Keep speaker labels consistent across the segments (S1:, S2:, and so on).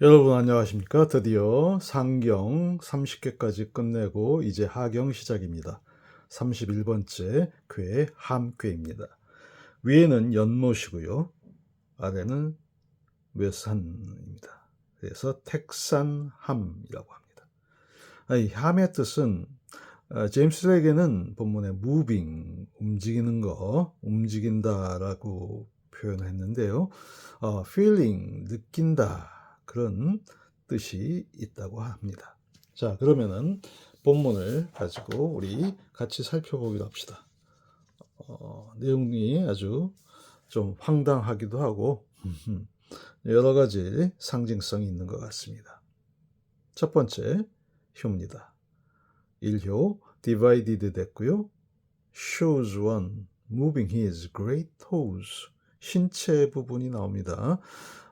S1: 여러분 안녕하십니까? 드디어 상경 30개까지 끝내고 이제 하경 시작입니다. 31번째 괴 함괴입니다. 위에는 연못이고요. 아래는 외산입니다. 그래서 택산함이라고 합니다. 아, 이 함의 뜻은 어, 제임스 렉에는 본문에 moving 움직이는 거 움직인다라고 표현을 했는데요. 어, feeling 느낀다 그런 뜻이 있다고 합니다. 자 그러면은 본문을 가지고 우리 같이 살펴보기로 합시다. 어, 내용이 아주 좀 황당하기도 하고 여러 가지 상징성이 있는 것 같습니다. 첫 번째 효입니다. 1효 divided 됐고요. shows one moving his great toes 신체 부분이 나옵니다.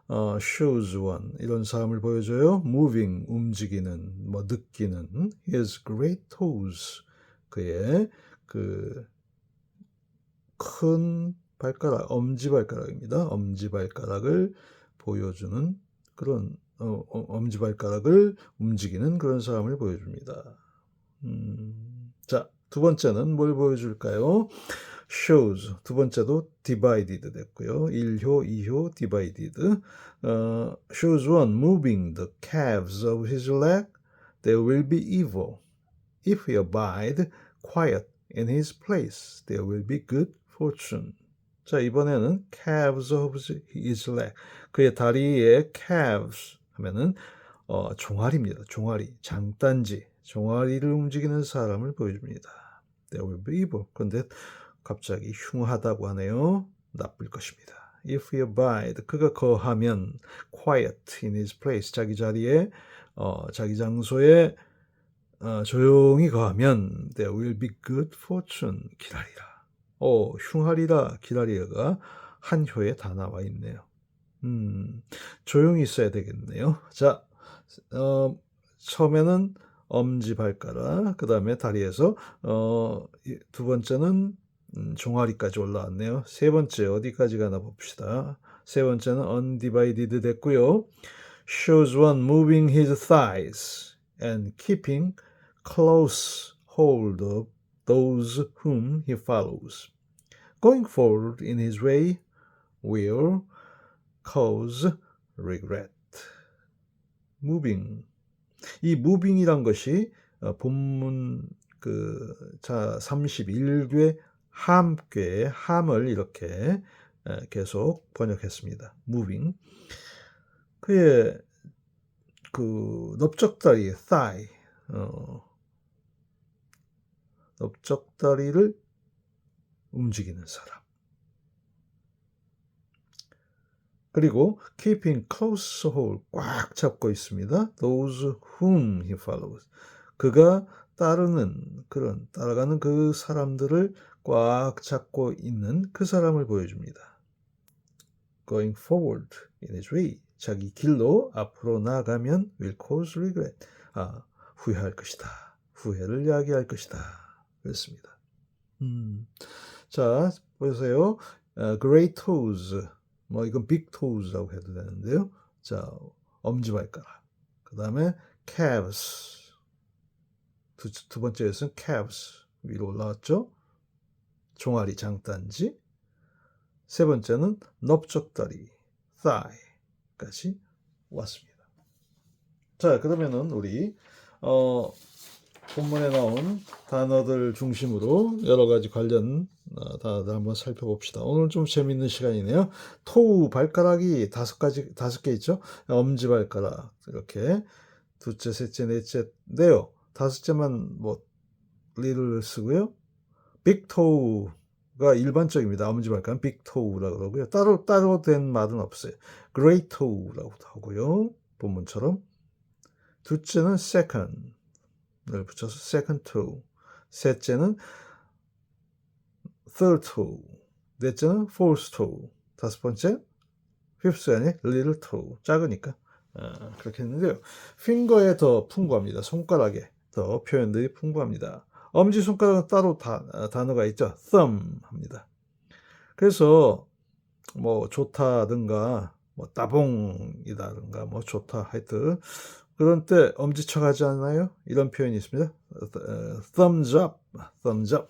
S1: 어, shows one 이런 사람을 보여줘요. moving 움직이는 뭐 느끼는 his great toes 그의 그 큰 발가락 엄지 발가락입니다. 엄지 발가락을 보여주는 그런 어, 어, 엄지 발가락을 움직이는 그런 사람을 보여줍니다. 음, 자, 두 번째는 뭘 보여줄까요? Shows. 두 번째도 divided 됐고요. 1효, 2효, divided. 어, shows one moving the calves of his leg. There will be evil. If he abide quiet in his place, there will be good fortune. 자, 이번에는 calves of his leg. 그의 다리에 calves 하면은 어, 종아리입니다. 종아리, 장단지, 종아리를 움직이는 사람을 보여줍니다. There will be evil. 그런데 갑자기 흉하다고 하네요. 나쁠 것입니다. If he abide, 그가 거하면 quiet in his place, 자기 자리에, 어, 자기 장소에 어, 조용히 거하면 there will be good fortune, 기다리라. 어, 흉하리라, 기다리라가 한 효에 다 나와 있네요. 음, 조용히 있어야 되겠네요. 자, 어, 처음에는 엄지 발가락, 그 다음에 다리에서, 어, 이- 두 번째는 음, 종아리까지 올라왔네요. 세 번째 어디까지 가나 봅시다. 세 번째는 undivided 됐고요. shows one moving his thighs and keeping close hold of those whom he follows. Going forward in his way will cause regret. moving. 이 moving이란 것이 어, 본문 그 자 31괴 함께 함을 이렇게 에, 계속 번역했습니다. moving. 그의 그 넓적다리 thigh 어, 넓적다리를 움직이는 사람. 그리고 keeping close hold 꽉 잡고 있습니다. those whom he follows. 그가 따르는 그런 따라가는 그 사람들을 꽉 잡고 있는 그 사람을 보여줍니다. going forward in his way. 자기 길로 앞으로 나가면 will cause regret. 아, 후회할 것이다. 후회를 야기할 것이다. 그렇습니다. 음. 자, 보세요. 어, great toes. 뭐 이건 big toes라고 해도 되는데요. 자, 엄지발가락. 그 다음에 calves. 두, 두 번째에서는 calves. 위로 올라왔죠. 종아리 장단지. 세 번째는 넓적다리, thigh까지 왔습니다. 자, 그러면은 우리 어, 본문에 나온 단어들 중심으로 여러 가지 관련 어, 단어들 한번 살펴봅시다. 오늘 좀 재밌는 시간이네요. 토우 발가락이 다섯 가지 다섯 개 있죠. 엄지 발가락 이렇게 둘째, 셋째, 넷째인데요. 다섯째만 뭐 리를 쓰고요. 빅토우가 일반적입니다. 엄지 발가락 빅토우라고 그러고요. 따로 따로 된 말은 없어요. 그레이토우라고도 하고요. 본문처럼. 둘째는 second을 붙여서 second. 셋째는 third toe. 넷째는 fourth toe. 다섯 번째 fifth가 아니 little toe. 작으니까. 아, 그렇게 했는데요. 핑거에 더 풍부합니다. 손가락에 더 표현들이 풍부합니다. 엄지손가락은 따로 다, 아, 단어가 있죠. thumb 합니다. 그래서 뭐 좋다든가 뭐 따봉이다든가 뭐 좋다 하여튼 그런 때 엄지척 하지 않나요? 이런 표현이 있습니다. 어, thumbs up, thumbs up.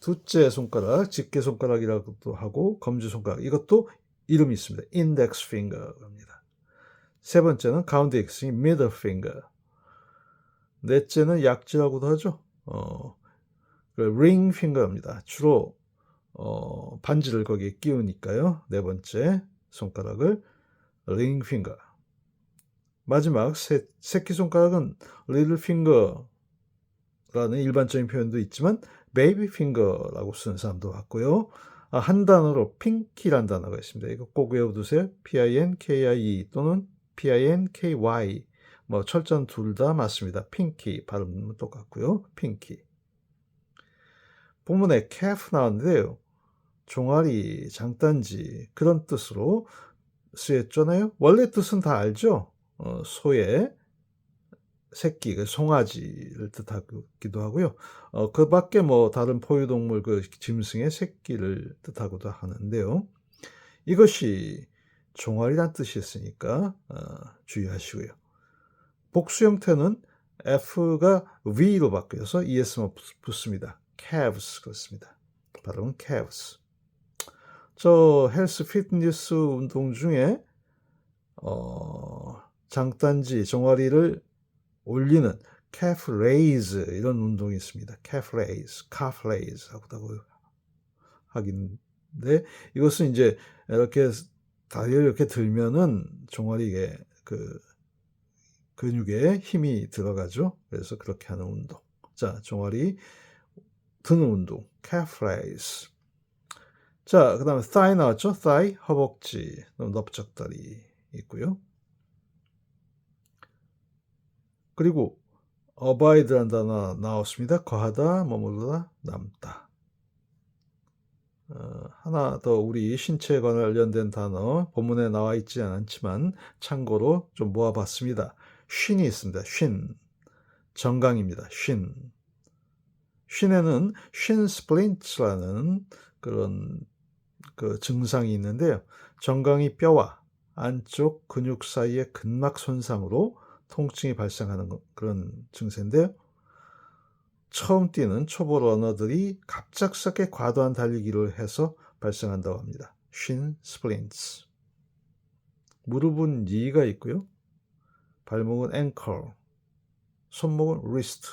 S1: 둘째 손가락, 집게 손가락이라고도 하고 검지 손가락 이것도 이름이 있습니다. index finger입니다. 세 번째는 가운데 X인 middle finger. 넷째는 약지라고도 하죠. 어, 그 ring finger입니다. 주로 어, 반지를 거기에 끼우니까요. 네 번째 손가락을 ring. 마지막 세, 새끼손가락은 little finger라는 일반적인 표현도 있지만 baby finger라고 쓰는 사람도 봤고요. 아, 한 단어로 pinky란 단어가 있습니다. 이거 꼭 외워두세요. p-i-n-k-i-e 또는 p-i-n-k-y 뭐 철자는 둘다 맞습니다. pinky 발음은 똑같고요. pinky 본문에 calf 나왔는데요. 종아리, 장단지 그런 뜻으로 쓰였잖아요. 원래 뜻은 다 알죠. 어, 소의 새끼, 그 송아지를 뜻하기도 하고요. 어, 그 밖에 뭐 다른 포유동물 그 짐승의 새끼를 뜻하기도 하는데요. 이것이 종아리란 뜻이 있으니까 어, 주의하시고요. 복수 형태는 F가 V로 바뀌어서 ES만 붙습니다. calves 그렇습니다. 발음은 calves. 저 헬스 피트니스 운동 중에 어, 장단지 종아리를 올리는 calf raise 이런 운동이 있습니다. calf raise, calf raise 하고 하긴데 이것은 이제 이렇게 다리를 이렇게 들면은 종아리에 그 근육에 힘이 들어가죠. 그래서 그렇게 하는 운동. 자, 종아리 드는 운동, calf raise. 자, 그 다음에 thigh 나왔죠? thigh, 허벅지, 넓적다리 있고요. 그리고 abide란 단어 나왔습니다. 거하다, 머무르다, 남다. 어, 하나 더 우리 신체에 관련된 단어 본문에 나와 있지 않지만 참고로 좀 모아봤습니다. 쉰이 있습니다. 쉰 정강입니다. 쉰 쉰에는 쉰 스플린트라는 그런 그 증상이 있는데요. 정강이 뼈와 안쪽 근육 사이의 근막 손상으로 통증이 발생하는 그런 증세인데요. 처음 뛰는 초보 러너들이 갑작스럽게 과도한 달리기를 해서 발생한다고 합니다. 쉰 스플린츠. 무릎은 니가 있고요. 발목은 앵컬, 손목은 wrist,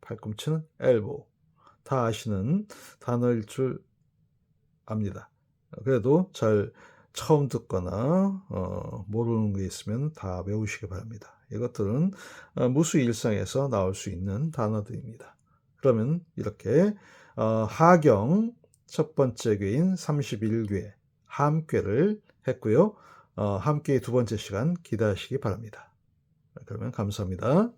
S1: 팔꿈치는 elbow. 다 아시는 단어일 줄 압니다. 그래도 잘 처음 듣거나 어, 모르는 게 있으면 다 외우시기 바랍니다. 이것들은 어, 무수 일상에서 나올 수 있는 단어들입니다. 그러면 이렇게 어, 하경 첫 번째 괴인 31괴 함괴를 했고요. 어, 함께 두 번째 시간 기대하시기 바랍니다. 그러면 감사합니다.